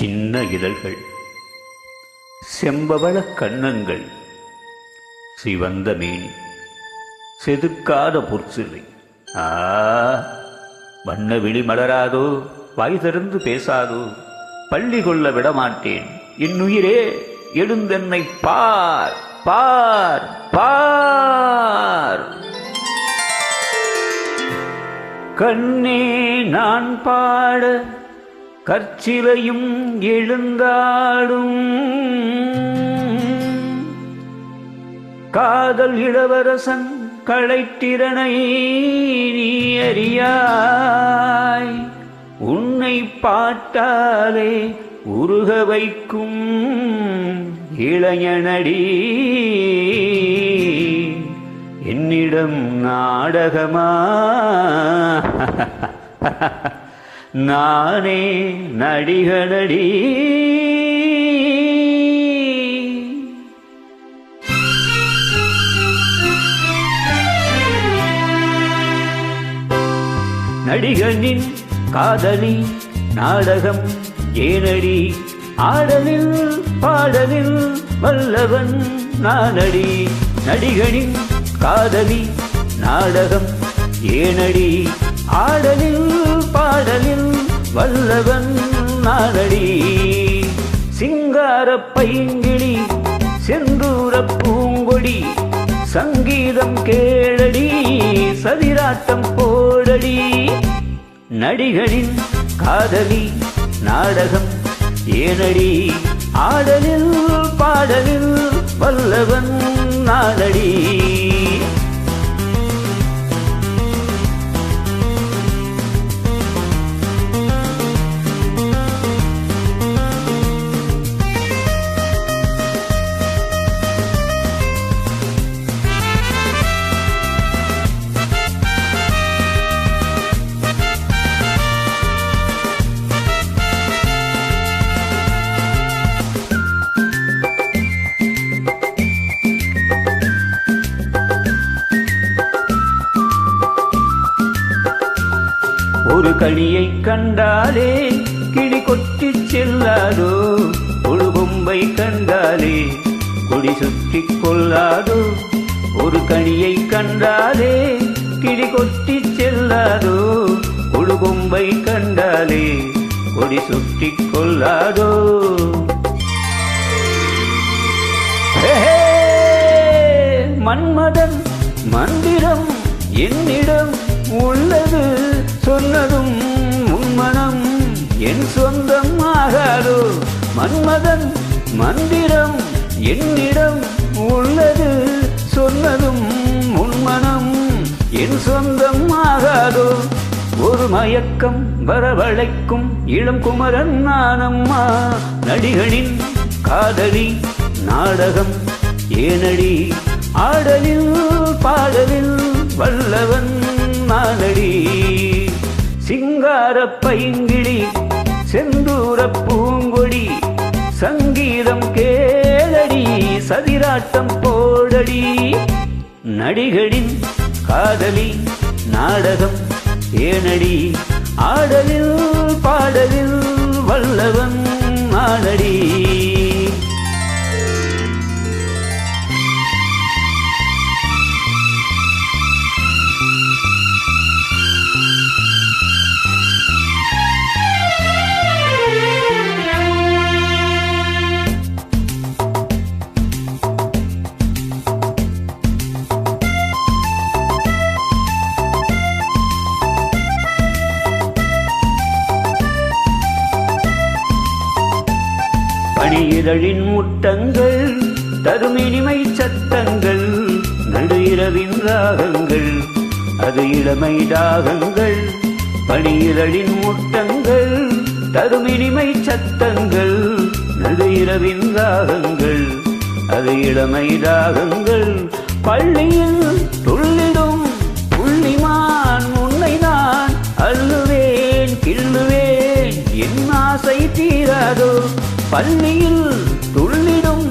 சின்ன இதழ்கள். செம்பவள கண்ணங்கள் சிவந்த மேனி. செதுக்காத பொற்சிலை. ஆ வண்ண விழி மலராதோ வாய் திறந்து பேசாதோ பள்ளி கொள்ள விடமாட்டேன். இன்னுயிரே எழுந்தென்னை பார் பார் பார். கண்ணே நான் பாட கற்சிலையும் எழுந்தாடும். காதல் இளவரசன் களைத்திறனை நீ அறியாய். உன்னை பார்த்தாலே உருக வைக்கும் இளைஞனடி. என்னிடம் நாடகமா? நானே நடிகனடி. நடிகனின் காதலி நாடகம் ஏனடி. ஆடலில் பாடலில் வல்லவன் நானடி. நடிகனின் காதலி நாடகம் ஏனடி. ஆடலில் பாடலில் வல்லவன் நானடி சிங்கார பைங்கிழி செந்தூர பூங்கொடி சங்கீதம் கேளடி சதிராட்டம் போடடி. நடிகளின் காதலி நாடகம் ஏனடி. ஆடலில் பாடலில் வல்லவன் நாடடி ஒரு களியை கண்டாலே கிளி கொட்டி செல்லாதோ? ஒரு கொம்பை கண்டாலே கொடி சுற்றி கொள்ளாதோ? ஒரு கனியை கண்டாலே கிளி கொட்டி செல்லாதோ? ஒரு கொம்பை கண்டாலே கொடி சுற்றி கொள்ளாதோ? மன்மதன் மந்திரம் என்னிடம் உள்ளது. சொன்னதும் உன்மனம் என் சொந்தம் ஆகாதோ மன்மதன் மந்திரம் என்னிடம் உள்ளது. சொன்னதும் உன்மனம் என் சொந்தம் ஆகாதோ ஒரு மயக்கம் வரவழைக்கும் இளம் குமரன் நானம்மா. நடிகனின் காதலி நாடகம் ஏனடி? ஆடலில் பாடலில் வல்லவன் நானடி. சிங்கார பைங்கிழி செந்தூர பூங்கொடி சங்கீதம் கேளடி சதிராட்டம் போடடி. நடிகளின் காதலி நாடகம் ஏனடி ஆடலில் பாடலில் வல்லவன் ஆடடி இதழின் முட்டங்கள் தரும் இனிமை சத்தங்கள் நடு இரவின் ராகங்கள் அது இளமை தாகங்கள் பணியிதழின் முட்டங்கள் தரும் இனிமை சத்தங்கள் நடு இரவின் ராகங்கள் அது இளமை தாகங்கள். பள்ளியில் துள்ளிடும் புள்ளிமான் உன்னை அல்லுவேன் கிள்ளு ஆசை தீராதோ? பள்ளியில் துள்ளிடும்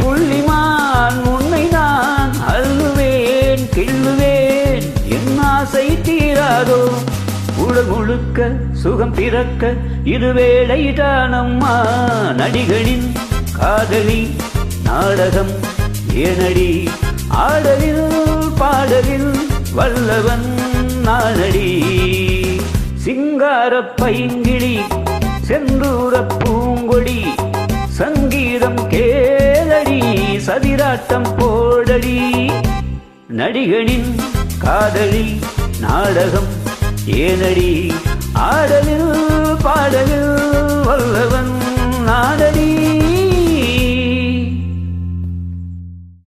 புள்ளிமான் உன்னை நான் அள்ளுவேன் கிள்ளுவேன். என் ஆசை தீராதோ? உடல் முழுக்க சுகம் பிறக்க இது தானம்மா. நடிகளின் காதலி நாடகம் ஏனடி? ஆடலில் பாடலில் வல்லவன் நாடடி சிங்கார பைங்கிழி செந்தூர பூங்கொடி சங்கீதம் கேளடி சதிராட்டம் போடடி. நடிகனின் காதலி நாடகம் ஏனடி ஆடலில் பாடலில் வல்லவன் நாடடி.